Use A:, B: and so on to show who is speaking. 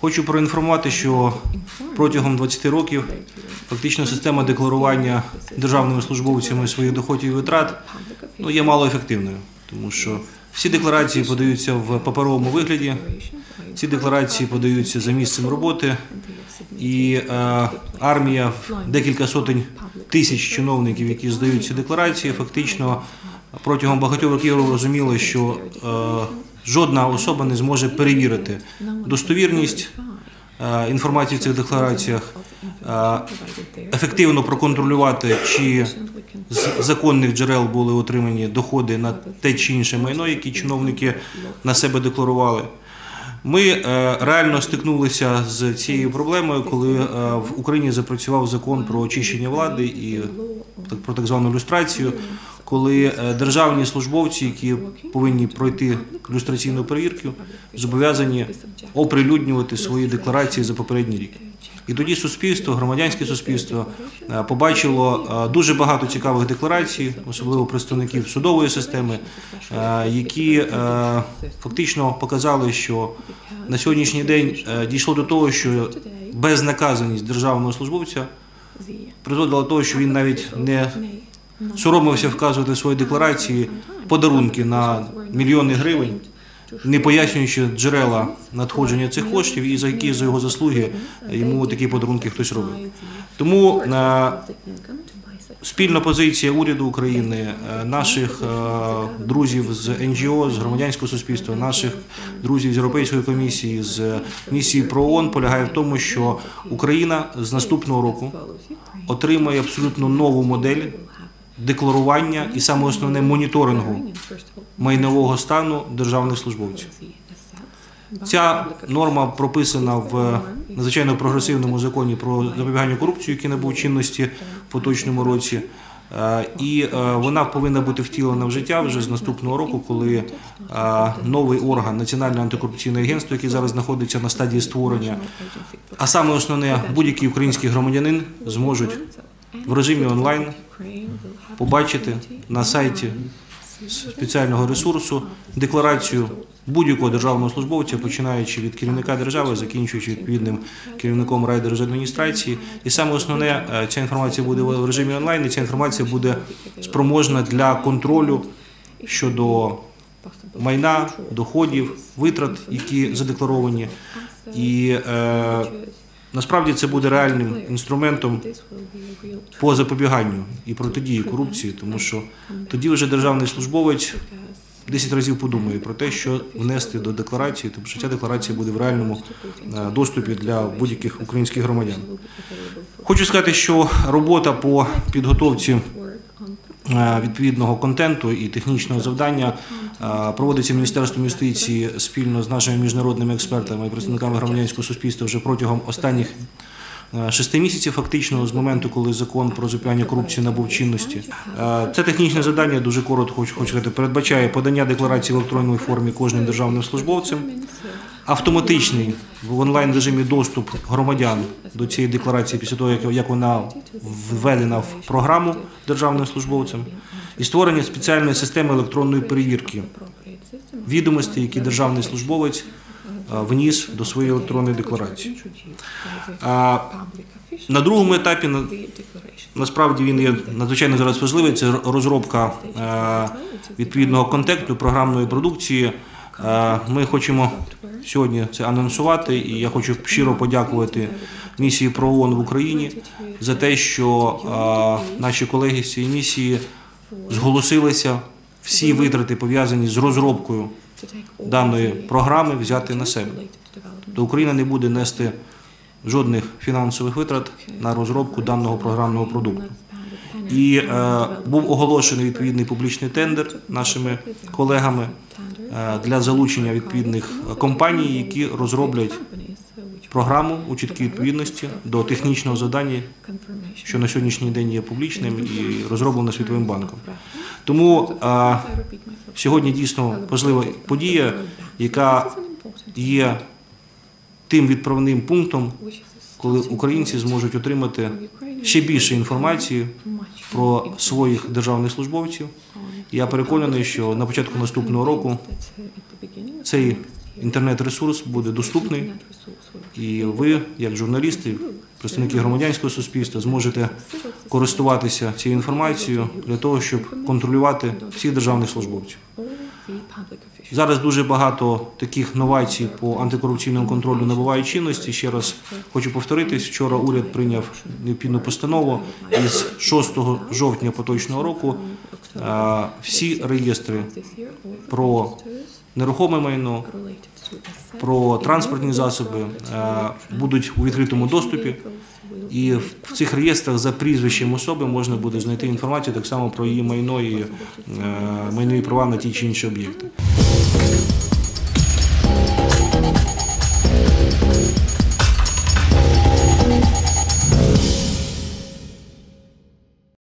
A: Хочу проінформувати, що протягом 20 років фактично система декларування державними службовцями своїх доходів і витрат ну, є малоефективною, тому що всі декларації подаються в паперовому вигляді, ці декларації подаються за місцем роботи, і е, армія декілька сотень тисяч чиновників, які здають ці декларації, фактично протягом багатьох років розуміли, що е, жодна особа не зможе перевірити достовірність е, інформації в цих деклараціях, е, ефективно проконтролювати, чи з законних джерел були отримані доходи на те чи інше майно, які чиновники на себе декларували. Ми е, реально стикнулися з цією проблемою, коли в Україні запрацював закон про очищення влади і про так звану люстрацію, коли е, державні службовці, які повинні пройти люстраційну перевірку, зобов'язані оприлюднювати свої декларації за попередній рік. І тоді суспільство, громадянське суспільство е, побачило е, дуже багато цікавих декларацій, особливо представників судової системи, які фактично показали, що на сьогоднішній день дійшло до того, що безнаказаність державного службовця призводила до того, що він навіть не соромився вказувати в своїй декларації подарунки на мільйони гривень, не пояснюючи джерела надходження цих коштів і за які за його заслуги йому такі подарунки хтось робив. Тому е, спільна позиція уряду України, е, наших е, друзів з НГО, з громадянського суспільства, наших друзів з Європейської комісії, з місії про ООН полягає в тому, що Україна з наступного року отримає абсолютно нову модель декларування і саме основне моніторингу майнового стану державних службовців. Ця норма прописана в надзвичайно прогресивному законі про запобігання корупції, який набув чинності в поточному році. Е, І е, вона повинна бути втілена в життя вже з наступного року, коли е, новий орган Національне антикорупційне агентство, який зараз знаходиться на стадії створення, а саме основне будь-який український громадянин зможуть в режимі онлайн побачити на сайті спеціального ресурсу декларацію будь-якого державного службовця, починаючи від керівника держави, закінчуючи відповідним керівником райдержадміністрації. І саме основне, е, ця інформація буде в режимі онлайн, і ця інформація буде спроможна для контролю щодо майна, доходів, витрат, які задекларовані. І е, насправді це буде реальним інструментом по запобіганню і протидії корупції, тому що тоді вже державний службовець 10 разів подумає про те, що внести до декларації, тому що ця декларація буде в реальному е, доступі для будь-яких українських громадян. Хочу сказати, що робота по підготовці е, відповідного контенту і технічного завдання е, проводиться Міністерством юстиції спільно з нашими міжнародними експертами і представниками громадянського суспільства вже протягом останніх шести місяців, фактично, з моменту, коли закон про запобігання корупції набув чинності. Е, Це технічне завдання, дуже коротко хочу, сказати, передбачає подання декларації в електронній формі кожним державним службовцем, автоматичний в онлайн режимі доступ громадян до цієї декларації після того, як, вона введена в програму державним службовцям, і створення спеціальної системи електронної перевірки. Відомостей, які державний службовець е, вніс до своєї електронної декларації. На другому етапі на- насправді він є надзвичайно зараз важливий. Це розробка е, відповідного контенту програмної продукції. Е, Ми хочемо сьогодні це анонсувати, і я хочу щиро подякувати місії про ООН в Україні за те, що е, наші колеги з цієї місії зголосилися всі витрати пов'язані з розробкою даної програми взяти на себе. То Україна не буде нести жодних фінансових витрат на розробку даного програмного продукту. І е, був оголошений відповідний публічний тендер нашими колегами е, для залучення відповідних компаній, які розроблять програму у чіткій відповідності до технічного завдання, що на сьогоднішній день є публічним і розроблено Світовим банком. Тому е, сьогодні дійсно важлива подія, яка є тим відправним пунктом, коли українці зможуть отримати ще більше інформації про своїх державних службовців. Я переконаний, що на початку наступного року цей інтернет-ресурс буде доступний І ви, як журналісти, представники громадянського суспільства, зможете користуватися цією інформацією для того, щоб контролювати всіх державних службовців. Зараз дуже багато таких новацій по антикорупційному контролю набувають чинності. Ще раз хочу повторитись. Вчора уряд прийняв необхідну постанову і з 6 жовтня поточного року всі реєстри про нерухоме майно, про транспортні засоби е, будуть у відкритому доступі. І в цих реєстрах за прізвищем особи можна буде знайти інформацію так само про її майно і е, майнові права на ті чи інші об'єкти.